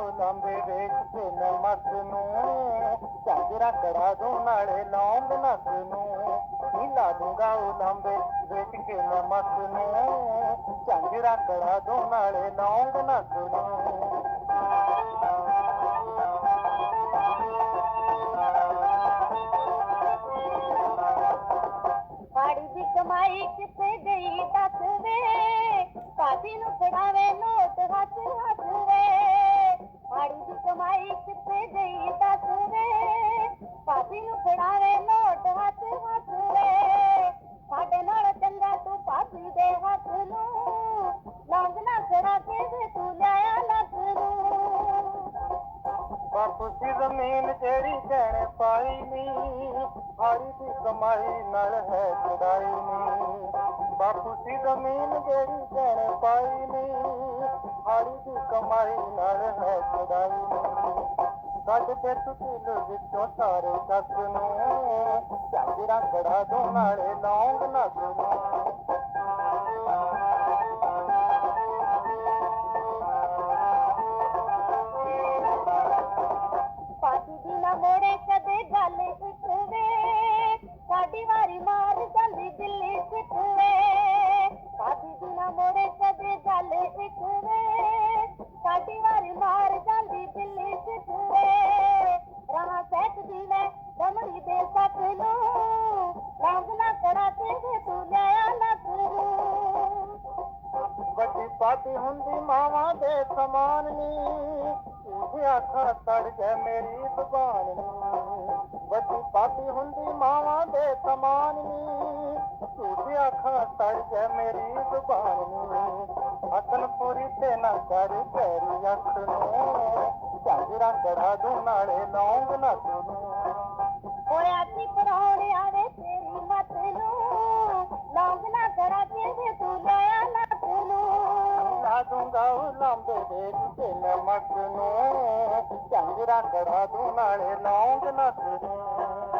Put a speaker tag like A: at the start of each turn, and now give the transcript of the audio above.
A: मसाले चांजर पाणी जी कमाई किथे
B: ਬਾਪੂ ਜ਼ਮੀਨ ਤੇਰੀ ਗਹਿਣੇ ਪਾਈ ਨੀ ਹਾਰੀ ਦੀ ਕਮਾਈ ਨਾਲ ਹੈ ਚੜਾਈ ਨੀ। ਬਾਪੂ ਦੀ ਜ਼ਮੀਨ ਤੇਰੀ ਗਹਿਣੇ ਪਾਈ ਨੀ ਹਾਰੀ ਦੀ ਕਮਾਈ ਨਾਲ ਹੈ ਚੜਾਈ ਨੀ। ਕੱਢ ਦੇ ਤੂੰ ਵਿੱਚੋਂ ਸਾਰੇ ਦੱਸ ਨੂੰ ਝਾਂਜਰਾ ਕੜਾ ਦੋ ਨਾਲੇ ਲੌਂਗ ਨੱਕ ਨੂੰ। ਵੱਡੀ ਹੁੰਦੀ ਮਾਵਾਂ ਦੇ ਸਮਾਨ ਨੀ। ਉਹਦੇ ਅੱਖਾਂ ਤੜ ਕੇ ਮੇਰੀ ਜ਼ੁਬਾਨ ਨੀ। ਵੱਡੀ ਪਾਤੀ ਹੁੰਦੀ ਮਾਵਾਂ ਦੇ ਸਮਾਨ ਨੀ। ਉਹਦੇ ਅੱਖਾਂ ਤੜ ਕੇ ਮੇਰੀ ਜ਼ੁਬਾਨ ਨੀ। ਅਕਲ ਪੂਰੀ ਤੇ ਨਾ ਕਰ ਤੇਰੀ ਅੱਖ ਨੂੰ। ਝਾਂਜਰਾ ਕੜਾ ਦੂ ਨਾਲੇ ਲੌਂਗ ਨੱਕ ਨੂੰ
A: ਹੋਇਆ ਸੀ
B: ਲਾਂਬੇ ਦੇ ਤੇ ਨਮਕ ਨੂੰ। ਝਾਂਜਰਾ ਕੜਾ ਦੂ ਨਾਲੇ ਲੌਂਗ ਨੱਕ ਨੂੰ।